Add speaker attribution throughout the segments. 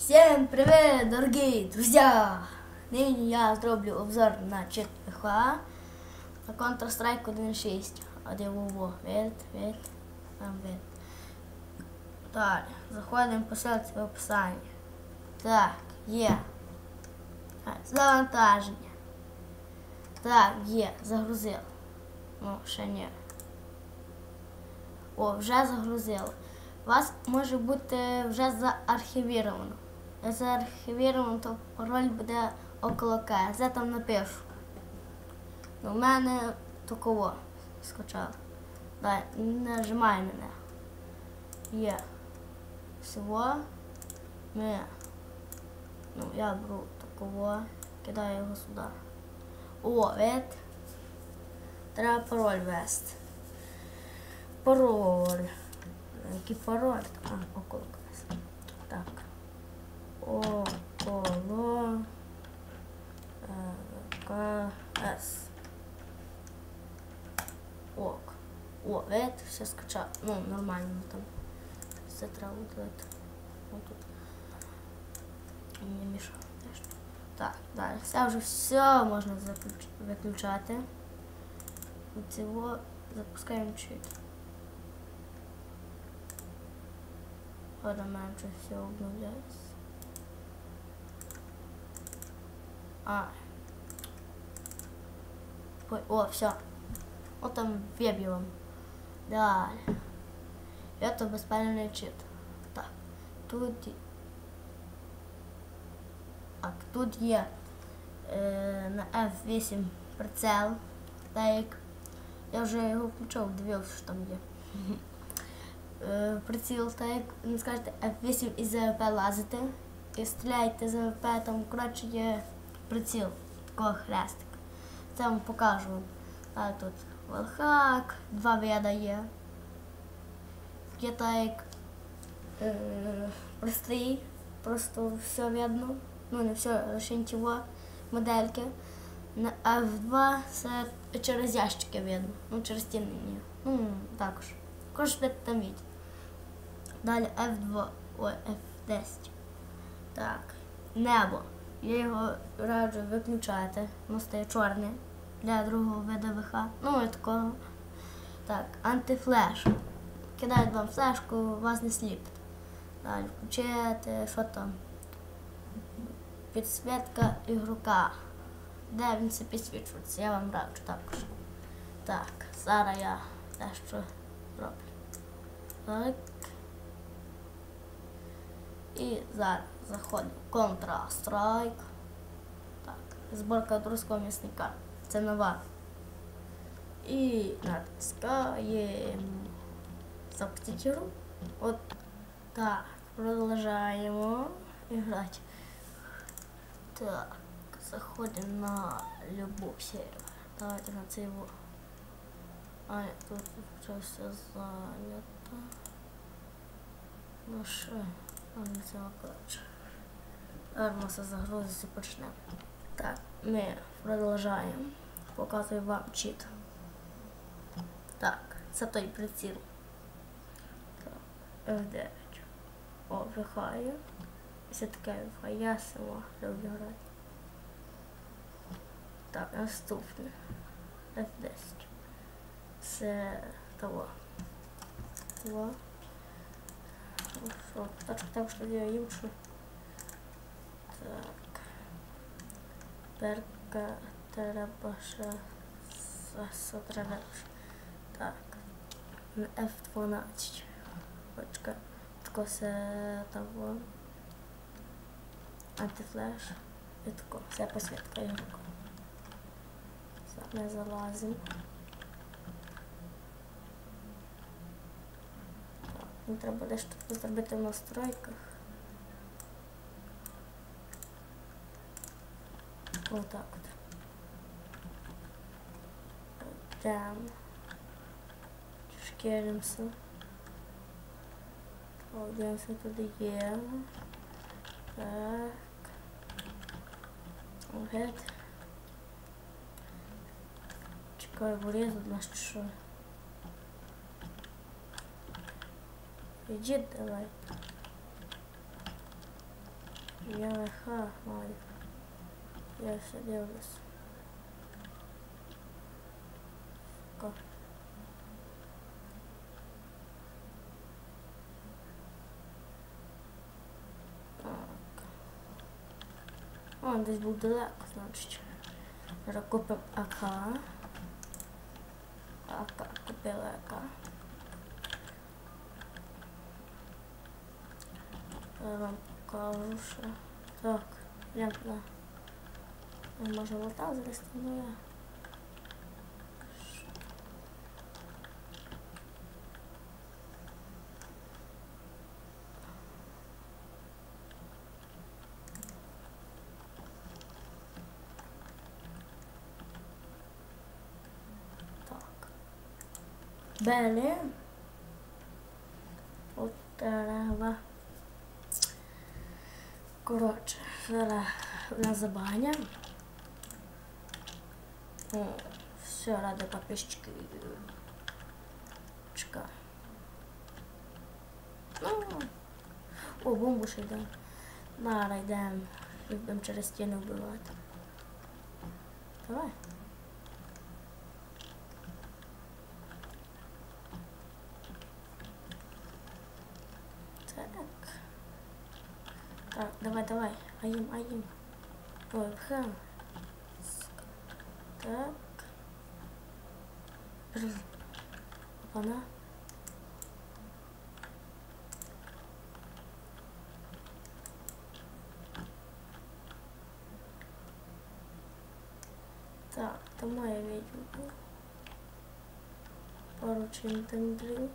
Speaker 1: Всем привет, дорогие друзья! Нині я зроблю обзор на чит ПХ на Counter-Strike 1.6. А де во Вид, вид, там вид. Далі, заходимо по ссылці в описанні. Так. Так, Завантаження. Так, є, загрузив. Ну, ще ні. О, вже загрузило. У вас може бути вже заархівіровано. Заархівіровано, то пароль буде около К. Я там напишу. У мене такого скачав. Дай, нажимай мене. Є. Всього. Ми. Ну, я беру такого, кидаю його сюди. О, вид. Треба пароль ввести. Пароль. Який пароль? А, около. Так. Около е, КС. Ок. О, вид, все скачав. Ну, нормально там. Все треба удалити. Отут. Не мішав. теж. Так, далі. Все вже все можна заключ- виключати. Цього запускаємо чит. Ладно, мене вже все обновляється. О, все. Вот там веб'ю вам. Далі. Это безпальний чит. Так. Тут. і- Так, тут є е, на F8 прицел. Так я вже його включав, дивився, що там є. Е, приціл, так як ви скажете F8 із ЗВП лазите і стріляєте з ЗВП, там коротше є приціл такого хрестика. Це вам покажу. Так, тут валхак, два вида є. Є так е, простий, просто все видно. Ну не все, лише нічого, модельки. На F2 це через ящики видно. Ну, через стіни. Ну, також. Ви там видите. Далі F2, ой, F10. Так, небо. Я його раджу виключати. Воно стає чорне для другого виду ВХ. Ну і такого. Так, антифлеш. Кидають вам флешку, вас не сліпить. Далі включити, що там? Підсвітка ігрока. Де він це підсвічується? Я вам раджу також. Так, зараз я дещо зроблю. Так. І зараз заходимо в Counter-Strike. Так, зборка друзького м'ясника. Це нова. І натискаємо запустити гру. От так, продовжаємо грати. Так, заходимо на любу серію. Давайте на цей во. А, ні, тут вже все занято. Ну що, а не це все загрузиться і почнемо. Так, ми продовжаємо. Показую вам чит. Так, це той приціл. Так, F9. О, вихаю. Все таке вихаю. Я сама люблю грати. Так, наступне. F10. Це того. Того. Ну що, точка так, що я іншу. Так. Треба ще засотренеш. Так. F12. Почка. Тако все того. Антифлеш. І тако. Вся посвідка його. Все, Ми залазимо. Треба тут зробити в настройках. Отак от. Там. Шкеримося. Дивимося туди є. Так. Гет. Чекаю, вирізу нас чи що. Іди давай. Я лиха, Марік. Я все дивлюсь. Ко. Так. О, десь був далеко, значить. Зараз купимо АК. АК, купили АК. Я вам покажу, що. Так, прям туди. Не можу лота ну. Так. Берем. От дерева. Коротше, зараз на забагання. О, все, ради папішечки. Чекай. Ну, о, бомбу ще йде. Нара йдемо. І будемо через стіну вбивати. Давай. Так. Так, давай, давай. Аїм, аїм. Ой, пхем. Так. Бррр. Опана. Так, то моя відео. Пару чинтендрів.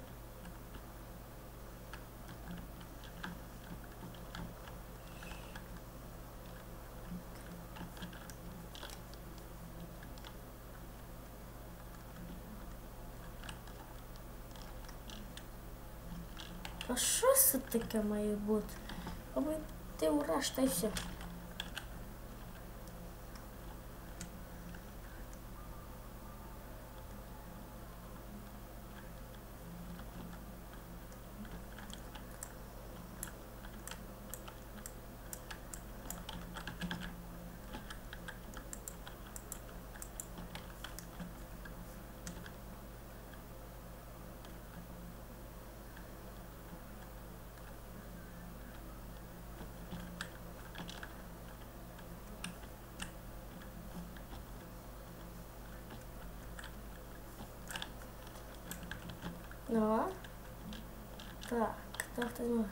Speaker 1: А що це таке має бути? Аби ти ураж та й все. Ну. Так, хто хто змог?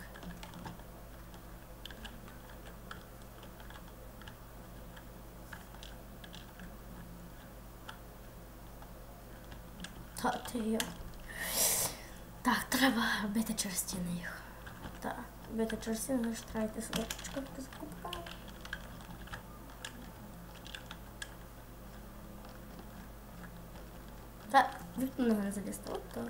Speaker 1: Та ти я. Так, треба бити через стіни їх. Так, бити через стіни, значить треба йти сюди. Чекайте, закупаю. Так, вікно не залізти. От так.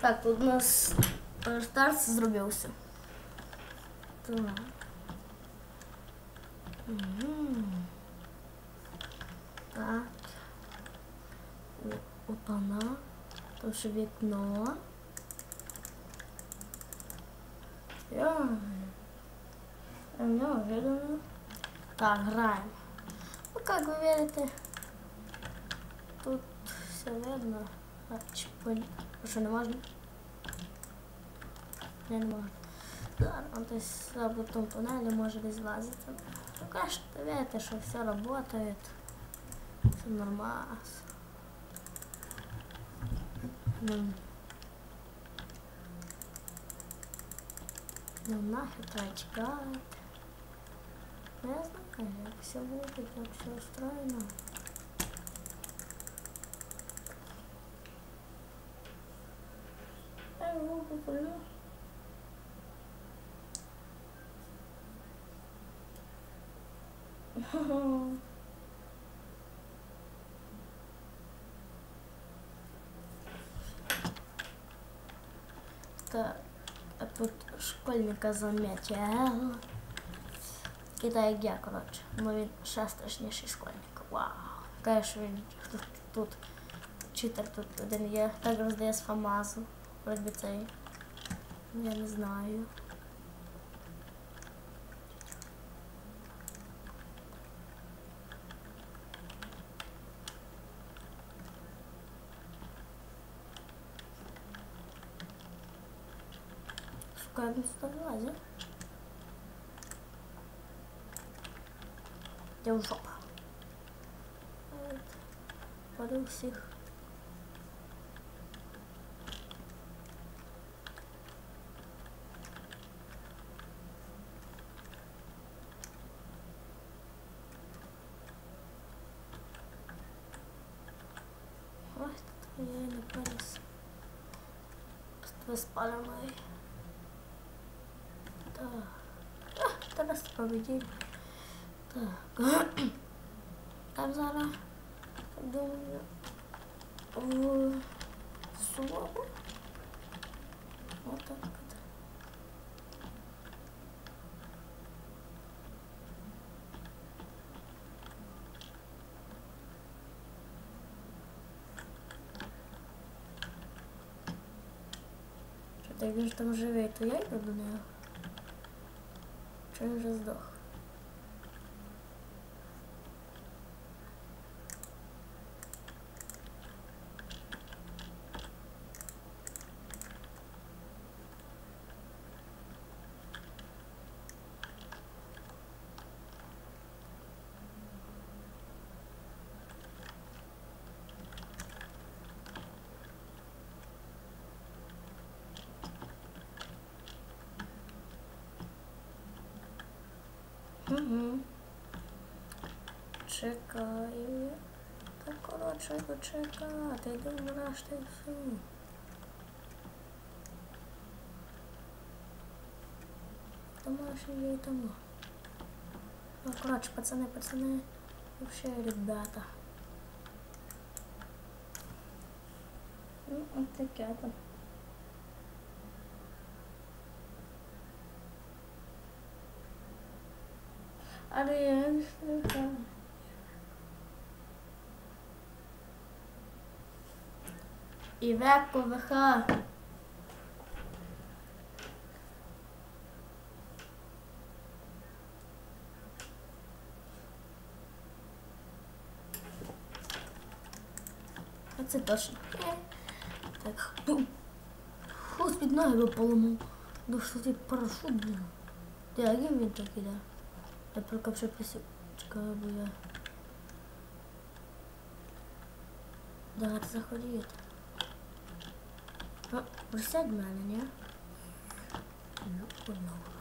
Speaker 1: Так, у нас старт зробився. Так. Так. Опана. Там ще вікно. Я. Неожиданно. Так, граємо. Ну, как вы видите, тут все видно. А, чпонь. А що, не можна? Не, не можна. Зараз, он десь за бутом тунелі може десь лазити. Ну, кажете, видите, що все работает. Все нормально. Ну, ну нахер треба чекати. Ну, Я знаю, як все буде, як все устроєно. Я. Так, а тут школьника так як я, коротше. Ну він ще школьник. Вау. Що він тут, тут читер тут один є. Так роздає з Фамазу. Вроді цей. Я не знаю. Сюди вилазить. Я в жопа. От. Паду всіх. Ой, тут я не перес. Просто спалений. Так. А, teraz победили. Так. Там зараз, думаю, в слово. Вот так от. Що так він ж там живе, то я йду до нього. Чи він вже здох? Угу. Чекаю. я. Та коротше йду чекати, йду нарешті все. Домашній є і тому. Ну, коротше, пацани, пацани, вообще, ребята. Ну, от таке там. Слухаю. Івеко ВХ. А це точно. Е. Так. Фу, з-під ноги поламав. Ну що ти парашут, блін. Ти він так іде? Я прокопчу пісю. Чекаю, бо я... Давайте заходіть. Ну, присядь в мене, ні? Ну, понял.